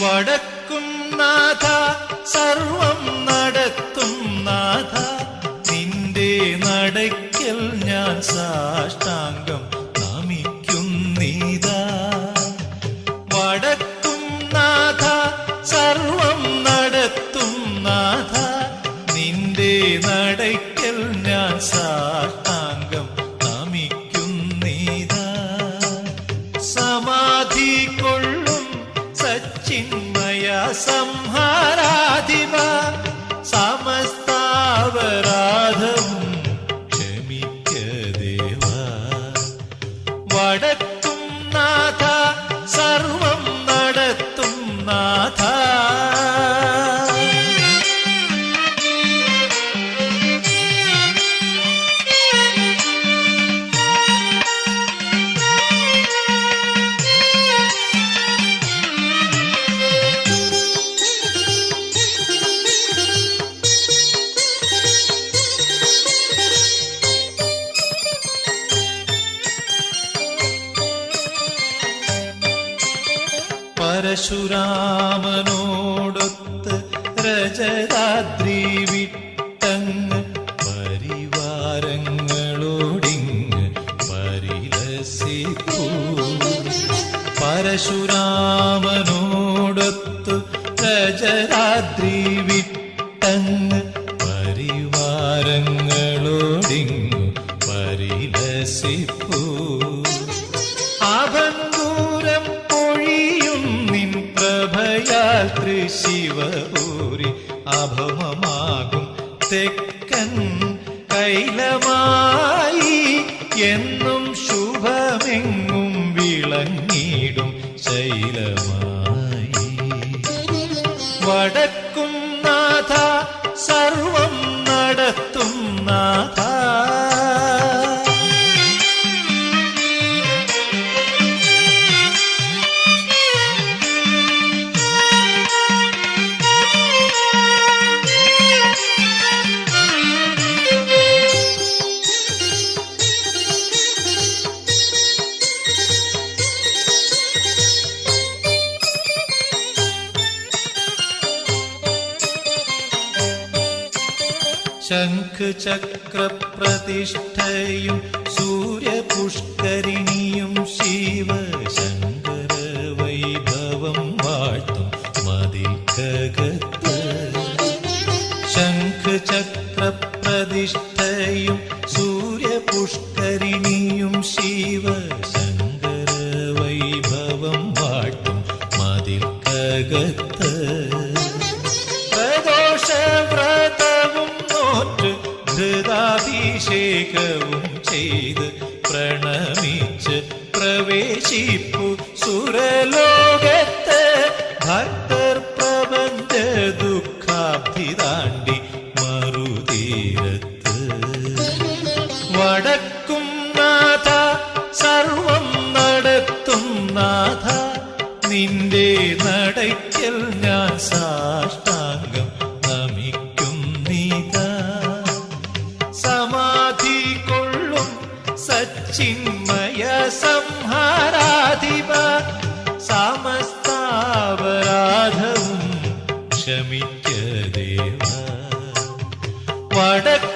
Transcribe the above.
വടക്കും നാഥ സർവം നടയ്ക്കൽ ഞാൻ സാഷ്ടാംഗം നമിക്കുന്നീതാ വടക്കും നാഥ സർവം നടത്തും നാഥ. നിന്റെ നടയ്ക്കൽ ഞാൻ സാഷ്ടാംഗം നമിക്കുന്നീതാ സമാധി കൊള്ളും സച്ചിന്മയ സംഹാരാധിപ പരശുരാമനോടൊത്ത് രജരാത്രി വിട്ടങ്ങ് പരിവാരങ്ങളോടിങ്ങ് പരിലസിപ്പൂ പരശുരാമനോടൊത്തു പ്രഭയാൽ ഊരി അഭവമാകും തെക്കൻ കൈലമായി എന്നും ശുഭമെങ്ങും വിളങ്ങിടും ശൈലമായി. വടക്കും ശംഖചക്രപ്രതിഷ്ഠയും സൂര്യപുഷ്കരിണിയും ശിവശങ്കര വൈഭവം വാഴ്ത്തും മതിൽക്കകത്ത്. ശംഖചക്രപ്രതിഷ്ഠയും സൂര്യപുഷ്കരിണിയും ശിവശങ്കര വൈഭവം വാഴ്ത്തും മതിൽക്കകത്ത്. ധൃതാഭിഷേകവും ചെയ്ത് പ്രണമിച്ച് പ്രവേശിപ്പു സുരലോകത്ത് ഭക്തർ പ്രപഞ്ച ദുഃഖാബ്ധി താണ്ടി മറുതീരത്ത്. വടക്കും നാഥ സർവം നടത്തും നാഥ നിന്റെ ब्रह्माराधिप सामस्तावराधं क्षमित्य देव। वडक्